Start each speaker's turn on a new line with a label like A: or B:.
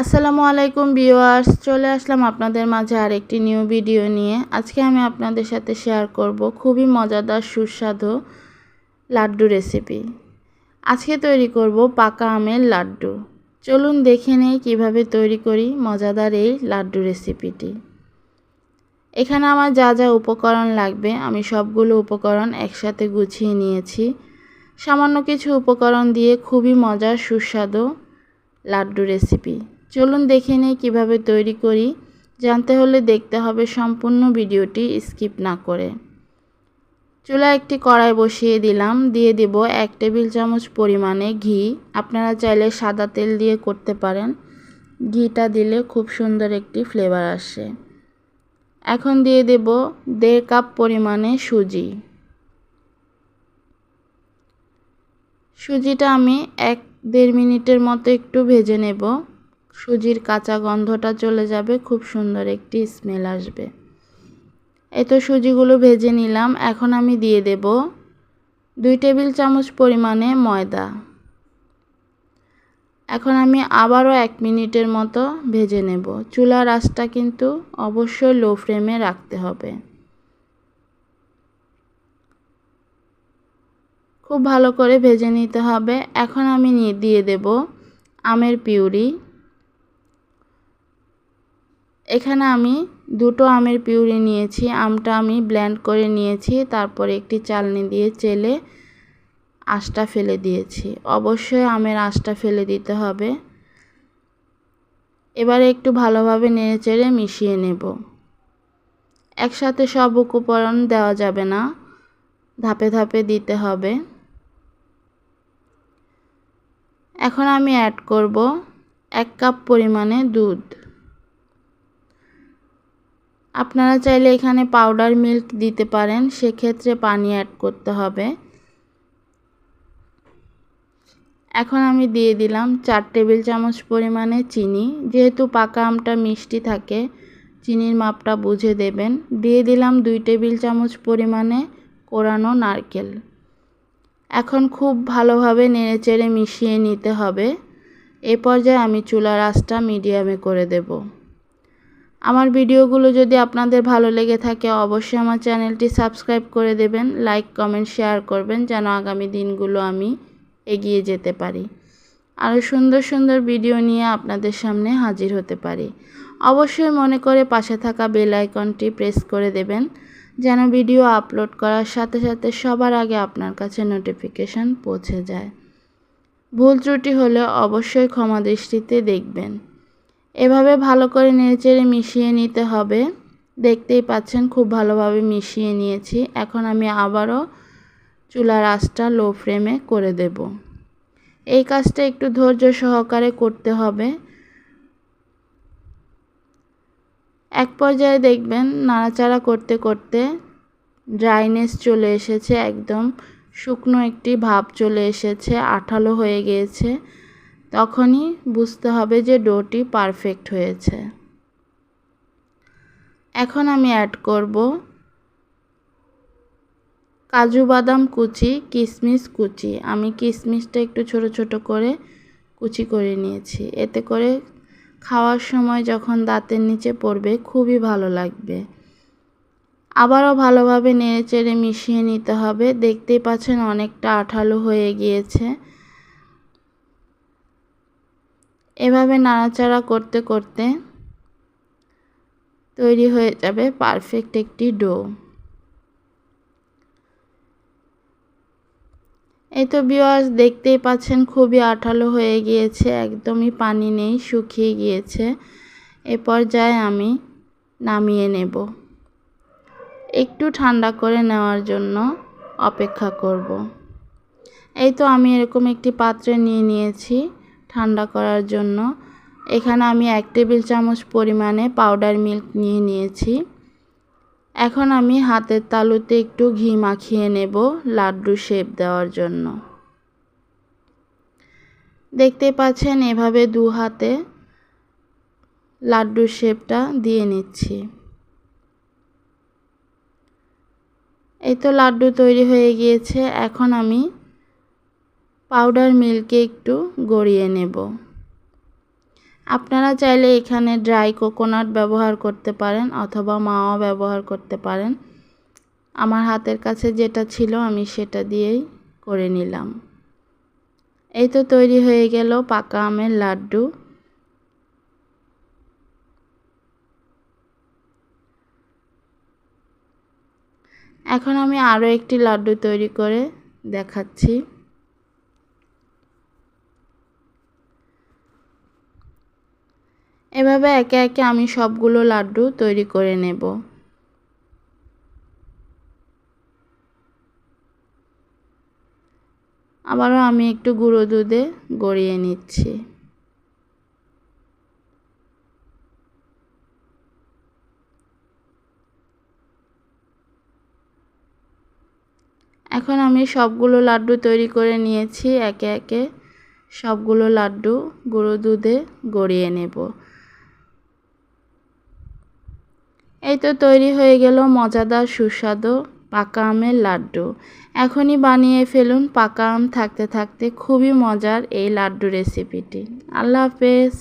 A: আসসালামু আলাইকুম ভিউয়ার্স, চলে আসলাম আপনাদের মাঝে আরেকটি নিউ ভিডিও নিয়ে। আজকে আমি আপনাদের সাথে শেয়ার করব খুবই মজাদার, সুস্বাদু লাড্ডু রেসিপি। আজকে তৈরি করব পাকা আমের লাড্ডু। চলুন দেখে নেই কীভাবে তৈরি করি মজাদার এই লাড্ডু রেসিপিটি। এখানে আমার যা যা উপকরণ লাগবে, আমি সবগুলো উপকরণ একসাথে গুছিয়ে নিয়েছি। সামান্য কিছু উপকরণ দিয়ে খুবই মজার, সুস্বাদু লাড্ডু রেসিপি। চলুন দেখে নেই কীভাবে তৈরি করি। জানতে হলে দেখতে হবে সম্পূর্ণ ভিডিওটি স্কিপ না করে। চুলা একটি কড়াই বসিয়ে দিলাম। দিয়ে দেব এক টেবিল চামচ পরিমাণে ঘি। আপনারা চাইলে সাদা তেল দিয়ে করতে পারেন। ঘিটা দিলে খুব সুন্দর একটি ফ্লেভার আসে। এখন দিয়ে দেব দেড় কাপ পরিমাণে সুজি। সুজিটা আমি এক দেড় মিনিটের মতো একটু ভেজে নেব। সুজির কাঁচা গন্ধটা চলে যাবে, খুব সুন্দর একটি স্মেল আসবে। এই তো সুজিগুলো ভেজে নিলাম, এখন আমি দিয়ে দেব দুই টেবিল চামচ পরিমাণে ময়দা। এখন আমি আবারও এক মিনিটের মতো ভেজে নেব। চুলার আঁচটা কিন্তু অবশ্যই লো ফ্লেমে রাখতে হবে। খুব ভালো করে ভেজে নিতে হবে। এখন আমি দিয়ে দেব আমের পিউরি। এখানে আমি দুটো আমের পিউরি নিয়েছি, আমটা আমি ব্ল্যান্ড করে নিয়েছি, তারপরে একটি চালনি দিয়ে চেলে আঁশটা ফেলে দিয়েছি। অবশ্যই আমের আঁশটা ফেলে দিতে হবে। এবারে একটু ভালোভাবে নেড়ে চেড়ে মিশিয়ে নেব। একসাথে সব উপকরণ দেওয়া যাবে না, ধাপে ধাপে দিতে হবে। এখন আমি অ্যাড করব এক কাপ পরিমাণে দুধ। আপনারা চাইলে এখানে পাউডার মিল্ক দিতে পারেন, সেক্ষেত্রে পানি অ্যাড করতে হবে। এখন আমি দিয়ে দিলাম চার টেবিল চামচ পরিমাণে চিনি। যেহেতু পাকা আমটা মিষ্টি থাকে, চিনির মাপটা বুঝে দেবেন। দিয়ে দিলাম দুই টেবিল চামচ পরিমাণে কোরানো নারকেল। এখন খুব ভালোভাবে নেড়েচেড়ে মিশিয়ে নিতে হবে। এ পর্যায়ে আমি চুলার আঁচটা মিডিয়ামে করে দেব। আমার ভিডিওগুলো যদি আপনাদের ভালো লেগে থাকে, অবশ্যই আমার চ্যানেলটি সাবস্ক্রাইব করে দেবেন, লাইক, কমেন্ট, শেয়ার করবেন, যেন আগামী দিনগুলো আমি এগিয়ে যেতে পারি। আরও সুন্দর সুন্দর ভিডিও নিয়ে আপনাদের সামনে হাজির হতে পারি। অবশ্যই মনে করে পাশে থাকা বেল আইকনটি প্রেস করে দেবেন, যেন ভিডিও আপলোড করার সাথে সাথে সবার আগে আপনার কাছে নোটিফিকেশান পৌঁছে যায়। ভুল ত্রুটি হলে অবশ্যই ক্ষমা দৃষ্টিতে দেখবেন। এভাবে ভালো করে নেড়েচেড়ে মিশিয়ে নিতে হবে। দেখতেই পাচ্ছেন খুব ভালোভাবে মিশিয়ে নিয়েছি। এখন আমি আবারও চুলার আঁচটা লো ফ্লেমে করে দেব। এই কাজটা একটু ধৈর্য সহকারে করতে হবে। এক পর্যায়ে দেখবেন নাড়াচাড়া করতে করতে ড্রাইনেস চলে এসেছে, একদম শুকনো একটি ভাব চলে এসেছে, আঠালো হয়ে গিয়েছে। তখনই বুঝতে হবে যে ডোটি পারফেক্ট হয়েছে। এখন আমি অ্যাড করব কাজু বাদাম কুচি কিশমিশ কুচি। আমি কিশমিশটা একটু ছোট ছোট করে কুচি করে নিয়েছি। এতে করে খাওয়ার সময় যখন দাঁতের নিচে পড়বে খুবই ভালো লাগবে। আবারও ভালোভাবে নেড়ে চেড়ে মিশিয়ে নিতে হবে। দেখতেই পাচ্ছেন অনেকটা আঠালো হয়ে গিয়েছে। এভাবে নাড়াচাড়া করতে করতে তৈরি হয়ে যাবে পারফেক্ট একটি ডো এই তো বিওয়ার্স দেখতেই পাচ্ছেন খুবই আঠালো হয়ে গিয়েছে, একদমই পানি নেই, শুকিয়ে গিয়েছে। এ পর্যায়ে আমি নামিয়ে নেব। একটু ঠান্ডা করে নেওয়ার জন্য অপেক্ষা করব। এই তো আমি এরকম একটি পাত্রে নিয়ে নিয়েছি। ঠান্ডা করার জন্য। এখানে আমি এক টেবিল চামচ পরিমাণে পাউডার মিল্ক নিয়ে নিয়েছি। এখন আমি হাতের তালুতে একটু ঘি মাখিয়ে নেব লাড্ডু শেপ দেওয়ার জন্য। দেখতে পাচ্ছেন এভাবে দু হাতে লাড্ডুর শেপটা দিয়ে নিচ্ছি। এই তো লাড্ডু তৈরি হয়ে গিয়েছে। এখন আমি পাউডার মিল্কে একটু গড়িয়ে নেব। আপনারা চাইলে এখানে ড্রাই কোকোনাট ব্যবহার করতে পারেন অথবা মাওয়া ব্যবহার করতে পারেন। আমার হাতের কাছে যেটা ছিল আমি সেটা দিয়েই করে নিলাম। এই তো তৈরি হয়ে গেল পাকা আমের লাড্ডু। এখন আমি আরও একটি লাড্ডু তৈরি করে দেখাচ্ছি। এভাবে একে একে আমি সবগুলো লাড্ডু তৈরি করে নেব। আবারও আমি একটু গুঁড়ো দুধে গড়িয়ে নিচ্ছি। এখন আমি সবগুলো লাড্ডু তৈরি করে নিয়েছি, একে একে সবগুলো লাড্ডু গুঁড়ো দুধে গড়িয়ে নেব। এই তো তৈরি হয়ে গেল মজাদার সুস্বাদু পাকা আমের লাড্ডু। এখনই বানিয়ে ফেলুন পাকা আম থাকতে থাকতে খুবই মজার এই লাড্ডু রেসিপিটি আল্লাহ হাফেজ।